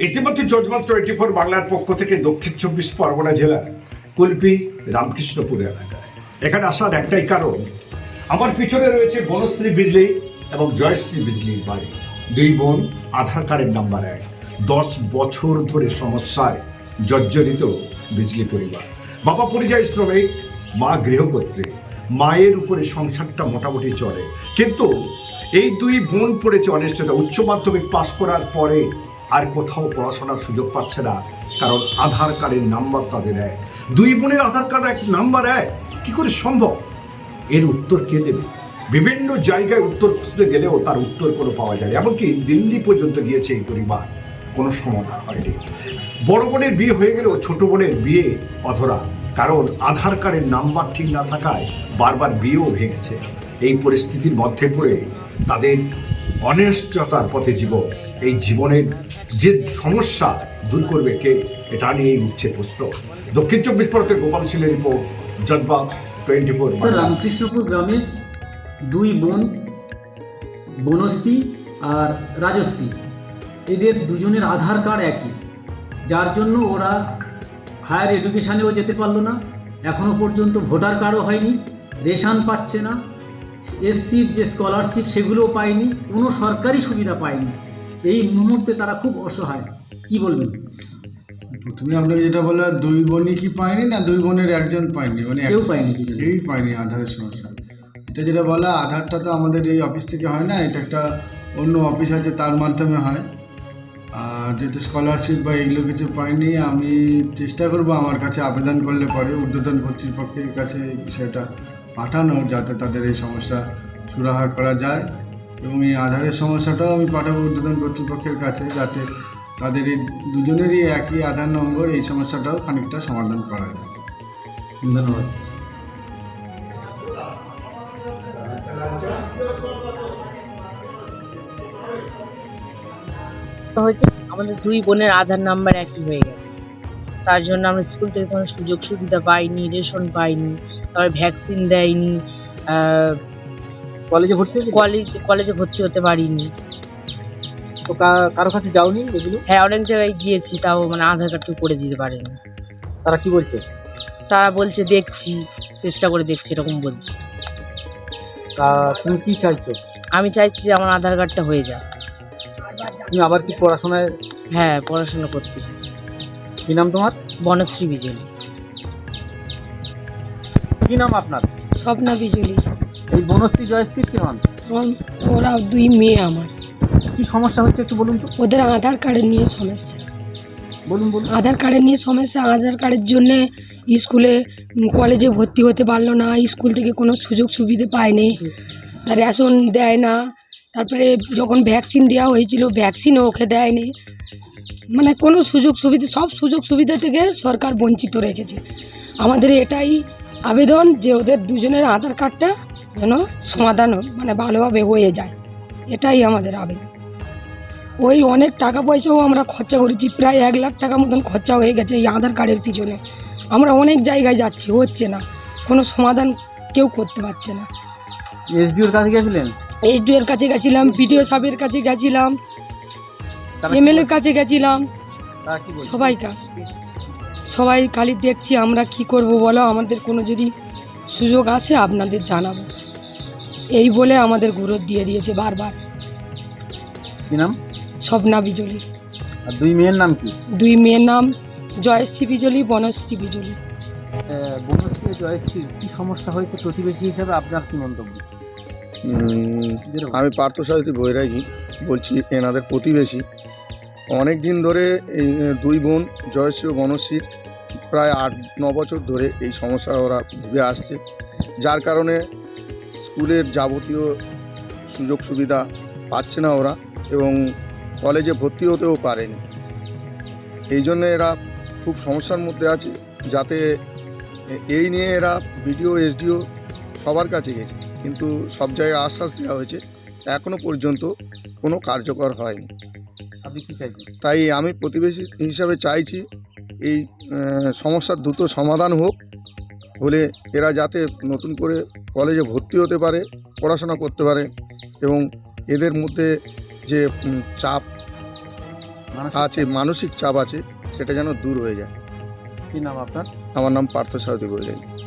ইতিমধ্যে জজমান twenty four বাংলার পক্ষ থেকে দক্ষিণ চব্বিশ পরগনা জেলার কুলপি রামকৃষ্ণপুর এলাকায়। এখানে আসার একটাই কারণ, আমার পিছনে রয়েছে বনশ্রী বিজলি এবং জয়শ্রী বিজলির বাড়ি। দুই বোন, আধার কার্ডের নাম্বার এক। দশ বছর ধরে সমস্যায় জর্জরিত বিজলি পরিবার। বাবা পরিযায়ী শ্রমিক, মা গৃহকর্ত্রী। মায়ের উপরে সংসারটা মোটামুটি চলে। কিন্তু এই দুই বোন পড়েছে অনিশ্চয়তা। উচ্চ মাধ্যমিক পাশ করার পরে আর কোথাও পড়াশোনার সুযোগ পাচ্ছে না, কারণ আধার কার্ডের নাম্বার তাদের এক। দুই বোনের আধার কার্ড এক, নাম্বার এক। কি করে সম্ভব? এর উত্তর কে দেবে? বিভিন্ন জায়গায় উত্তর খুঁজতে গেলেও তার উত্তর কোনো পাওয়া যায়। এমনকি দিল্লি পর্যন্ত গিয়েছে এই পরিবার। কোনো সমাধান হয়নি। বড় বোনের বিয়ে হয়ে গেলেও ছোট বোনের বিয়ে অধরা। কারণ আধার কার্ডের নাম্বার ঠিক না থাকায় বারবার বিয়েও ভেঙেছে। এই পরিস্থিতির মধ্যে পড়ে তাদের অনিশ্চয়তার পথে জীবন এই জীবনের যে সমস্যা দূর করবে কে এটা নিয়েই উঠছে প্রশ্ন। দক্ষিণ চব্বিশ পরতে গোপাল সিলের রিপোর্ট জজবা টোয়েন্টি ফোর রামকৃষ্ণপুর গ্রামে দুই বোন বনশ্রী আর রাজশ্রী। এদের দুজনের আধার কার্ড একই। যার জন্য ওরা হায়ার এডুকেশানেও যেতে পারল না। এখনও পর্যন্ত ভোটার কার্ডও হয়নি। রেশান পাচ্ছে না। এসসির যে স্কলারশিপ সেগুলোও পায়নি কোনো সরকারি সুবিধা পায়নি। এই মুহূর্তে তারা খুব অসহায়। কি বলবেন? তুমি আপনাকে যেটা বললে দুই বোনই কি পায়নি না দুই বোনের একজন পায়নি? মানে কেউ পায়নি কেউই পায়নি আধারের সমস্যা। এটা যেটা বলা আধারটা তো আমাদের এই অফিস থেকে হয় না এটা একটা অন্য অফিস আছে তার মাধ্যমে হয়। আর যেহেতু স্কলারশিপ বা এগুলো কিছু পাইনি আমি চেষ্টা করব আমার কাছে আবেদন করলে পরে ঊর্ধ্বতন কর্তৃপক্ষের কাছে এই বিষয়টা পাঠানোর যাতে তাদের এই সমস্যা সুরাহা করা যায় এবং এই আধারের সমস্যাটাও আমি পাঠাবো ঊর্ধ্বতন কর্তৃপক্ষের কাছে যাতে তাদের এই দুজনেরই একই আধার নম্বর এই সমস্যাটাও খানিকটা সমাধান করা যায়। ধন্যবাদ। হয়েছে আমাদের দুই বোনের আধার নাম্বার একই হয়ে গেছে। তার জন্য আমরা স্কুল থেকে কোনো সুযোগ সুবিধা পাইনি রেশন পাইনি। তারপরে ভ্যাকসিন দেয়নি কলেজে ভর্তি কলেজ কলেজে ভর্তি হতে পারিনি। তো কারও কাছে যাওনি এগুলো? হ্যাঁ অনেক জায়গায় গিয়েছি তাও মানে আধার কার্ড কেউ করে দিতে পারেনি। তারা কি বলছে? তারা বলছে দেখছি চেষ্টা করে দেখছি এরকম বলছে। তা তুমি কি চাইছো? আমি চাইছি যে আমার আধার কার্ডটা হয়ে যাক। তুমি আবার কি পড়াশোনায় হ্যাঁ পড়াশোনা করতে চাই। কি নাম তোমার? বনশ্রী বিজলি কি নাম আপনার? স্বপ্না বিজলি। এই বনশ্রী জয়শ্রী কি হন? আমার ওরা দুই মেয়ে আমার। কি সমস্যা হচ্ছে একটু বলুন তো? ওদের আধার কার্ডের নিয়ে সমস্যা। বলুন বলুন। আধার কার্ডের নিয়ে সমস্যা আধার কার্ডের জন্যে স্কুলে কলেজে ভর্তি হতে পারল না স্কুল থেকে কোনো সুযোগ সুবিধে পায়নি। আর রেশন দেয় না। তারপরে যখন ভ্যাকসিন দেওয়া হয়েছিল ভ্যাকসিনও ওকে দেয়নি। মানে কোনো সুযোগ সুবিধা সব সুযোগ সুবিধা থেকে সরকার বঞ্চিত রেখেছে। আমাদের এটাই আবেদন যে ওদের দুজনের আধার কার্ডটা যেন সমাধান হোক, মানে ভালোভাবে হয়ে যায়। এটাই আমাদের আবেদন। ওই অনেক টাকা পয়সাও আমরা খরচা করেছি প্রায় এক লাখ টাকা মতন খরচা হয়ে গেছে এই আধার কার্ডের পিছনে। আমরা অনেক জায়গায় যাচ্ছি হচ্ছে না। কোনো সমাধান কেউ করতে পারছে না। এসডিওর কাছে গেছিলেন? এসডিও এর কাছে গেছিলাম বিডিও সাহেবের কাছে গেছিলাম এমএলএর? কাছে গেছিলাম। বলছে? সবাই খালি দেখছি আমরা কি করব বলো? আমাদের কোনো যদি সুযোগ আসে আপনাদের জানাব। এই বলে আমাদের গুরুত্ব দিয়ে দিয়েছে বারবার। কি নাম? স্বপ্না বিজলি। আর দুই মেয়ের নাম কি? দুই মেয়ের নাম জয়শ্রী বিজলি বনশ্রী বিজলি। বনশ্রী জয়শ্রী কি সমস্যা হয়েছে প্রতিবেশী হিসাবে? আপনার কি মন্তব্য। আমি পার্থসারথী বৈরাগী বলছি এনাদের প্রতিবেশী। অনেক দিন ধরে এই দুই বোন জয়শ্রী ও বনশ্রীর প্রায় আট ন বছর ধরে এই সমস্যা ওরা ভুগে আসছে। যার কারণে স্কুলের যাবতীয় সুযোগ সুবিধা পাচ্ছে না ওরা এবং কলেজে ভর্তি হতেও পারেনি। এই জন্য এরা খুব সমস্যার মধ্যে আছে যাতে এই নিয়ে এরা বিডিও এসডিও সবার কাছে গেছে। কিন্তু সব জায়গায় আশ্বাস দেওয়া হয়েছে এখনও পর্যন্ত কোনো কার্যকর হয়নি। আপনি কি চাইছেন? তাই আমি প্রতিবেশী হিসাবে চাইছি এই সমস্যার দ্রুত সমাধান হোক হলে এরা যাতে নতুন করে কলেজে ভর্তি হতে পারে পড়াশোনা করতে পারে এবং এদের মধ্যে যে চাপ আছে মানসিক চাপ আছে সেটা যেন দূর হয়ে যায়। কী নাম আপনার? আমার নাম পার্থ সারথী বৈরাগী।